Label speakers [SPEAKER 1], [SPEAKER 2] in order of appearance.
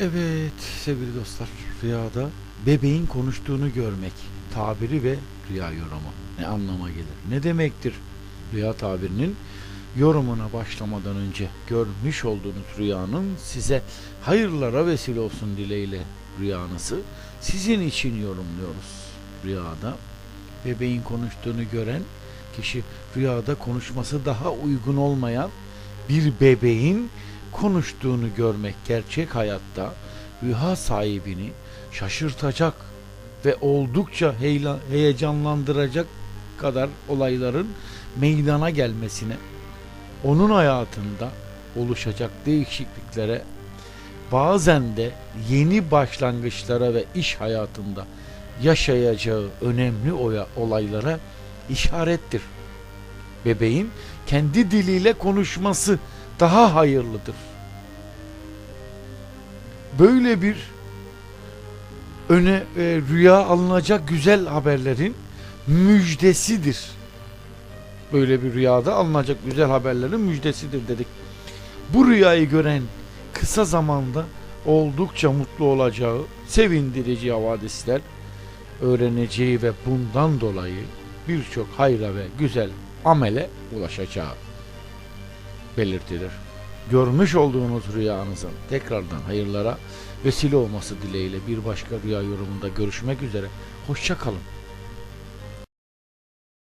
[SPEAKER 1] Evet sevgili dostlar rüyada bebeğin konuştuğunu görmek tabiri ve rüya yorumu ne anlama gelir? Ne demektir? Rüya tabirinin yorumuna başlamadan önce görmüş olduğunuz rüyanın size hayırlara vesile olsun dileğiyle rüyanızı sizin için yorumluyoruz. Rüyada bebeğin konuştuğunu gören kişi rüyada konuşması daha uygun olmayan bir bebeğin konuştuğunu görmek gerçek hayatta rüya sahibini şaşırtacak ve oldukça heyecanlandıracak kadar olayların meydana gelmesine, onun hayatında oluşacak değişikliklere, bazen de yeni başlangıçlara ve iş hayatında yaşayacağı önemli olaylara işarettir. Bebeğin kendi diliyle konuşması daha hayırlıdır. Böyle bir öne e, rüya alınacak güzel haberlerin müjdesidir. Böyle bir rüyada alınacak güzel haberlerin müjdesidir dedik. Bu rüyayı gören kısa zamanda oldukça mutlu olacağı, sevindirici havadisler öğreneceği ve bundan dolayı birçok hayra ve güzel amele ulaşacağı belirtilir. Görmüş olduğunuz rüyanızın tekrardan hayırlara vesile olması dileğiyle bir başka rüya yorumunda görüşmek üzere. Hoşça kalın.